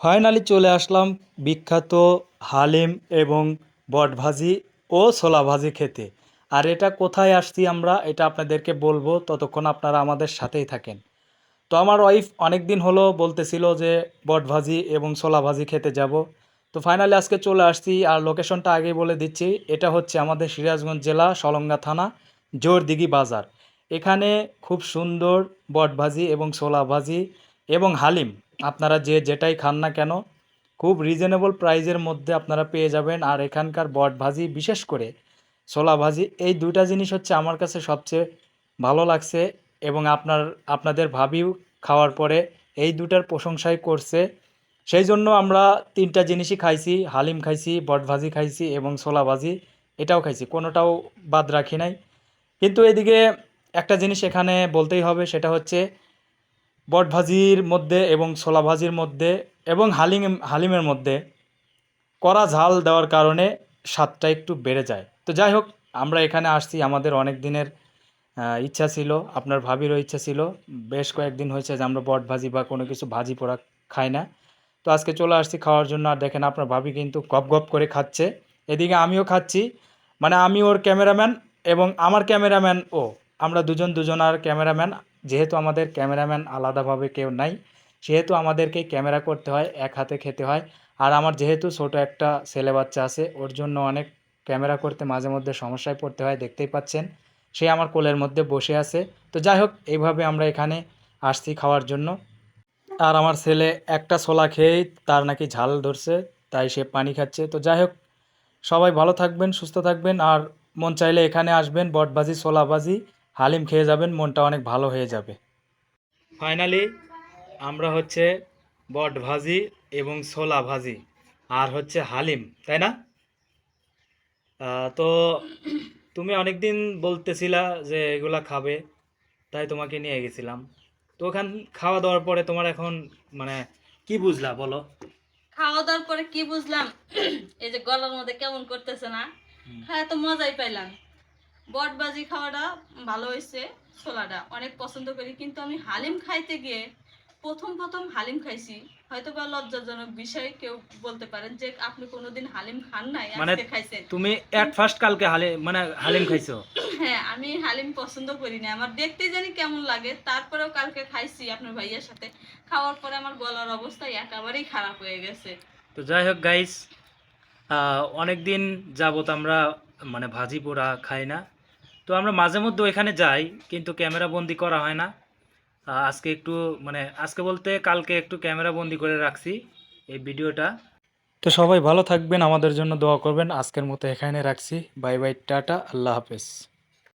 Finally চলে আসলাম বিখ্যাত হালিম এবং বটভাজি ও ছোলা ভাজি খেতে। আর এটা কোথায় আসছি আমরা, এটা আপনাদেরকে বলব ততক্ষণ আপনারা আমাদের সাথেই থাকেন। তো আমার ওয়াইফ অনেক দিন হলো বলতেছিল যে বটভাজি এবং ছোলা ভাজি খেতে যাব। তো ফাইনালি আজকে চলে আসছি আর লোকেশনটা আগেই বলে দিচ্ছি। এটা হচ্ছে আমাদের সিরাজগঞ্জ জেলা সলঙ্গা থানা, জোরদিঘি বাজার। এখানে খুব সুন্দর বটভাজি এবং ছোলা ভাজি এবং হালিম আপনারা যে যেটাই খান না কেন, খুব রিজনেবল প্রাইজের মধ্যে আপনারা পেয়ে যাবেন। আর এখানকার বট ভাজি বিশেষ করে ছোলা ভাজি, এই দুইটা জিনিস হচ্ছে আমার কাছে সবচেয়ে ভালো লাগছে এবং আপনার, আপনাদের ভাবিও খাওয়ার পরে এই দুটার প্রশংসাই করছে। সেই জন্য আমরা তিনটা জিনিসই খাইছি, হালিম খাইছি, বট ভাজি খাইছি এবং ছোলা ভাজি, এটাও খাইছি, কোনোটাও বাদ রাখি নাই। কিন্তু এদিকে একটা জিনিস এখানে বলতেই হবে, সেটা হচ্ছে বট ভাজির মধ্যে এবং ছোলা ভাজির মধ্যে এবং হালিম, হালিমের মধ্যে কড়া ঝাল দেওয়ার কারণে স্বাদটা একটু বেড়ে যায়। তো যাই হোক, আমরা এখানে আসছি, আমাদের অনেক দিনের ইচ্ছা ছিল, আপনার ভাবিরও ইচ্ছা ছিল। বেশ কয়েকদিন হয়েছে যে আমরা বট ভাজি বা কোনো কিছু ভাজি পোড়া খাই না। তো আজকে চলে আসছি খাওয়ার জন্য, আর দেখেন আপনার ভাবি কিন্তু গপ গপ করে খাচ্ছে। এদিকে আমিও খাচ্ছি মানে আমি ওর ক্যামেরাম্যান এবং আমার ক্যামেরাম্যান ও। আমরা দুজন দুজনার ক্যামেরাম্যান, যেহেতু আমাদের ক্যামেরাম্যান আলাদাভাবে কেউ নাই, সেহেতু আমাদেরকে ক্যামেরা করতে হয়, এক হাতে খেতে হয়। আর আমার যেহেতু ছোট একটা ছেলে বাচ্চা আছে, ওর জন্য অনেক ক্যামেরা করতে মাঝে মধ্যে সমস্যায় পড়তে হয়, দেখতেই পাচ্ছেন। সে আমার কোলের মধ্যে বসে আছে। তো যাই হোক, এইভাবে আমরা এখানে আসছি খাওয়ার জন্য। আর আমার ছেলে একটা ছোলা খেয়েই তার নাকি ঝাল ধরছে, তাই সে পানি খাচ্ছে। তো যাই হোক, সবাই ভালো থাকবেন, সুস্থ থাকবেন। আর মন চাইলে এখানে আসবেন, বটবাজি, ছোলাবাজি। হালিম খেয়ে যাবেন মনটা অনেক ভালো হয়ে যাবে। ফাইনালি আমরা হচ্ছে বট ভাজি এবং ছোলা ভাজি আর হচ্ছে হালিম তাই না? তো তুমি অনেকদিন বলতেছিলা যে এগুলা খাবে তাই তোমাকে নিয়ে গেছিলাম। তো ওখান খাওয়া দাওয়ার পরে তোমার এখন মানে কি বুঝলা বলো? খাওয়া দাওয়ার পরে কি বুঝলাম? এই যে গলার মধ্যে কেমন করতেছে না। খায় তো মজাই পাইলাম। বটবাজি খাওয়াটা ভালো হয়েছে ছোলাটা। অনেক পছন্দ করি কিন্তু আমি হালিম খাইতে গিয়ে প্রথম প্রথম হালিম খাইছি। হয়তো বা লজ্জাজনক বিষয় কেউ বলতে পারেন যে আপনি কোনোদিন হালিম খান নাই মানে আজকে খাইছেন। তুমি এট ফার্স্ট কালকে হালে মানে হালিম খাইছো? হ্যাঁ আমি হালিম পছন্দ করি না আমার দেখতে জানি কেমন লাগে তারপরেও কালকে খাইছি আপনার ভাইয়ের সাথে। খাওয়ার পরে আমার গলার অবস্থা একেবারেই খারাপ হয়ে গেছে। তো যাই হোক গাইস অনেক দিন যাবত আমরা মানে ভাজি পোড়া খাই না। তো আমরা মাঝে মধ্যে ওইখানে যাই, কিন্তু ক্যামেরা বন্দি করা হয় না। আজকে একটু মানে আজকে বলতে কালকে একটু ক্যামেরা বন্দি করে রাখছি এই ভিডিওটা। তো সবাই ভালো থাকবেন, আমাদের জন্য দোয়া করবেন। আজকের মতো এখানে রাখছি। বাই বাই, টাটা, আল্লাহ হাফেজ।